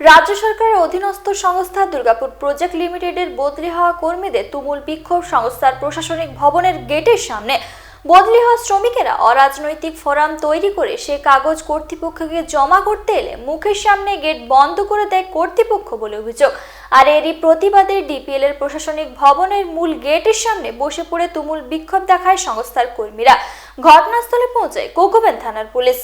রাজ্য সরকারের অধীনস্থ সংস্থা দুর্গাপুর প্রজেক্ট লিমিটেডের বদলি হওয়া কর্মীদের তুমুল বিক্ষোভ সংস্থার প্রশাসনিক ভবনের গেটের সামনে। বদলি হওয়া শ্রমিকেরা অরাজনৈতিক ফোরাম তৈরি করে সে কাগজ কর্তৃপক্ষকে জমা করতে এলে মুখের সামনে গেট বন্ধ করে দেয় কর্তৃপক্ষ বলে অভিযোগ। আর এরই প্রতিবাদে ডিপিএল এর প্রশাসনিক ভবনের মূল গেটের সামনে বসে পড়ে তুমুল বিক্ষোভ দেখায় সংস্থার কর্মীরা। ঘটনাস্থলে পৌঁছায় কোকোবেন থানার পুলিশ।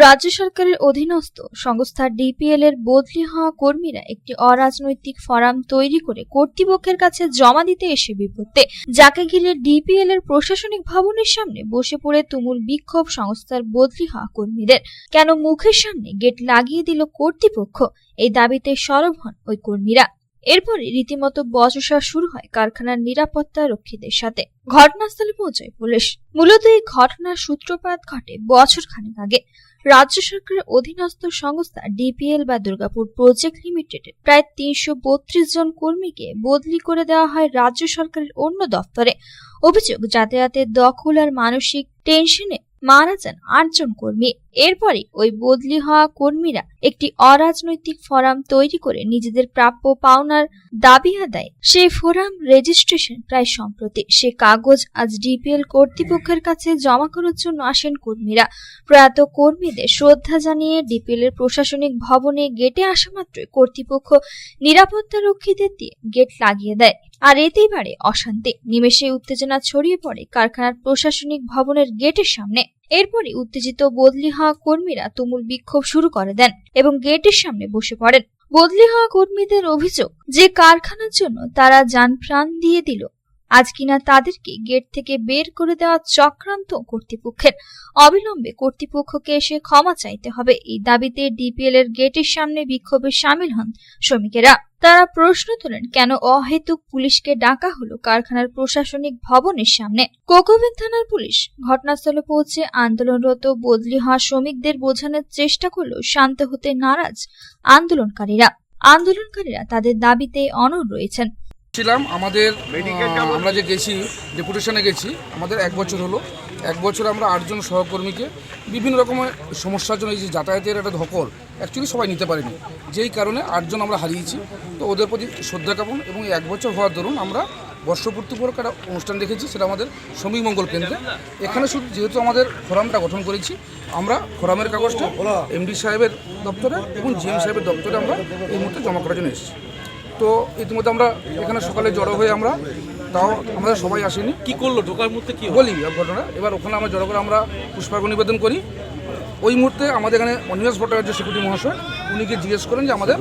রাজ্য সরকারের অধীনস্থ সংস্থা ডিপিএল এর বদলি হওয়া কর্মীরা একটি অরাজনৈতিক ফরাম তৈরি করে কর্তৃপক্ষের কাছে জমা দিতে এসে বিপত্তে। যাকে ঘিরে ডিপিএল এর প্রশাসনিক ভবনের সামনে বসে পড়ে তুমুল বিক্ষোভ সংস্থার বদলি হওয়া কর্মীদের। কেন মুখের সামনে গেট লাগিয়ে দিল কর্তৃপক্ষ? এই দাবিতে সরব হন ওই কর্মীরা। এরপরে রীতিমতো বচসা শুরু হয় কারখানার নিরাপত্তা রক্ষীদের সাথে। ঘটনাস্থলে পৌঁছায় পুলিশ। মূলত এই ঘটনার সূত্রপাত ঘটে বছর খানেক আগে। রাজ্য সরকারের অধীনস্থ সংস্থা ডিপিএল বা দুর্গাপুর প্রজেক্ট লিমিটেডের প্রায় তিনশো বত্রিশ জন কর্মীকে বদলি করে দেওয়া হয় রাজ্য সরকারের অন্য দফতরে। অভিযোগ যাতায়াতের দখল আর মানসিক টেনশনে মারা যান আটজন কর্মী। এরপরে ওই বদলি হওয়া কর্মীরা একটি অরাজনৈতিক ফোরাম তৈরি করে নিজেদের প্রাপ্য পাওনার দাবি আদায়। সেই ফোরাম রেজিস্ট্রেশন প্রায় সম্প্রতি সে কাগজ আজ ডিপিএল কর্তৃপক্ষের কাছে জমা করার জন্য আসেন কর্মীরা। প্রয়াত কর্মীদের শ্রদ্ধা জানিয়ে ডিপিএল এর প্রশাসনিক ভবনে গেটে আসা মাত্রই কর্তৃপক্ষ নিরাপত্তা রক্ষীদের দিয়ে গেট লাগিয়ে দেয়। আর এতেই বাড়ে অশান্তি। নিমেষে উত্তেজনা ছড়িয়ে পড়ে কারখানার প্রশাসনিক ভবনের গেটের সামনে। এরপরই উত্তেজিত বদলি হওয়া কর্মীরা তুমুল বিক্ষোভ শুরু করে দেন এবং গেটের সামনে বসে পড়েন। বদলি হওয়া কর্মীদের অভিযোগ যে কারখানার জন্য তারা যান প্রাণ দিয়ে দিল, আজ কিনা তাদেরকে গেট থেকে বের করে দেওয়া চক্রান্ত কর্তৃপক্ষের। অবিলম্বে কর্তৃপক্ষকে এসে ক্ষমা চাইতে হবে, এই দাবিতে ডিপিএল এর গেটের সামনে বিক্ষোভে সামিল হন শ্রমিকেরা। তারা প্রশ্ন তোলেন কেন অহেতুক পুলিশকে ডাকা হলো কারখানার প্রশাসনিক ভবনের সামনে? কোকোবেন থানার পুলিশ ঘটনাস্থলে পৌঁছে আন্দোলনরত বদলি হওয়া শ্রমিকদের বোঝানোর চেষ্টা করলেও শান্ত হতে নারাজ আন্দোলনকারীরা। আন্দোলনকারীরা তাদের দাবিতে অনড় রয়েছেন। ছিলাম আমাদের আমরা যে গেছি ডেপুটেশনে গেছি আমাদের এক বছর হলো। এক বছর আমরা আটজন সহকর্মীকে বিভিন্ন রকমের সমস্যার জন্য এই যে যাতায়াতের একটা ধকল অ্যাকচুয়ালি সবাই নিতে পারেনি। যেই কারণে আটজন আমরা হারিয়েছি। তো ওদের প্রতি শ্রদ্ধা জ্ঞাপন এবং এক বছর হওয়ার দরুন আমরা বর্ষপূর্তি উপলক্ষে একটা অনুষ্ঠান রেখেছি সেটা আমাদের শ্রমিক মঙ্গল কেন্দ্রে। এখানে শুধু যেহেতু আমাদের ফোরামটা গঠন করেছি আমরা ফোরামের কাগজটা এমডি সাহেবের দপ্তরে এবং জিএম সাহেবের দপ্তরে আমরা এই মুহূর্তে জমা করার জন্য এসেছি। তো ইতিমধ্যে আমরা এখানে সকালে জড়ো হয়ে আমরা তাও আমাদের সবাই আসেনি। কি করল? ঢোকার মধ্যে কি? বলি ঘটনা। এবার ওখানে আমরা জড়ো করে আমরা পুষ্পার্ঘ নিবেদন করি। ওই মুহূর্তে আমাদের এখানে অনিমেষ ভট্টাচার্য সিকিউরিটি মহাশয় উনিকে জিজ্ঞেস করেন যে আমাদের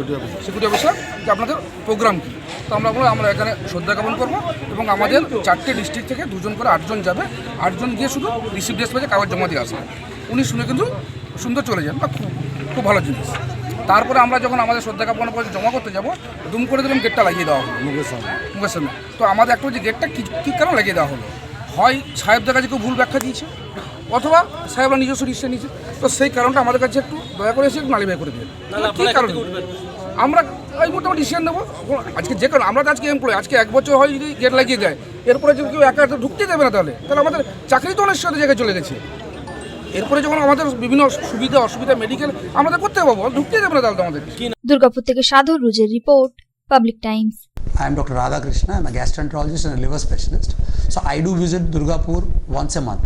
সিকিউরিটি অফিসার যে আপনাদের প্রোগ্রাম কী? তো আমরা বললাম আমরা এখানে শ্রদ্ধা জ্ঞাপন করব এবং আমাদের চারটে ডিস্ট্রিক্ট থেকে দুজন করে আটজন যাবে। আটজন গিয়ে শুধু রিসিভ ডেস্ক পেজে কাগজ জমা দিয়ে আসবে। উনি শুনে কিন্তু সুন্দর চলে যান। বা খুব খুব ভালো জিনিস। তারপরে আমরা যখন আমাদের শ্রদ্ধা জ্ঞাপন করে জমা করতে যাব দুম করে দিলাম গেটটা লাগিয়ে দেওয়া হলো। মুখের সামনে। মুখের সামনে। তো আমাদের একটা যে গেটটা কী কী কারণে লাগিয়ে দেওয়া হলো? হয় সাহেবদের কাছে কেউ ভুল ব্যাখ্যা দিয়েছে? অথবা সাহেবরা নিজস্ব ডিসিশন নিয়েছে তো সেই কারণটা আমাদের কাছে একটু দয়া করে এসে একটু নালিভাই করে দিয়ে না, না, কী আপনারা কারণে। আমরা এই মুহূর্তে আমরা ডিসিশন নেব আজকে যে কারণে আমরা তো আজকে এমপ্লয় আজকে এক বছর হয় যদি গেট লাগিয়ে দেয় এরপরে যদি কেউ একা একা ঢুকতে দেবে না তাহলে তাহলে আমাদের চাকরি তো অনেক সাথে জায়গায় চলে গেছে এরপরে যখন আমাদের বিভিন্ন সুবিধা অসুবিধা মেডিকেল আমাদের করতে পাবো ঢুকতে দেবে না তাহলে তো আমাদের দুর্গাপুর থেকে সাধু রুজের report public times I am Dr. Radhakrishna. I'm a gastroenterologist and a liver specialist. So I do visit Durgapur once a month.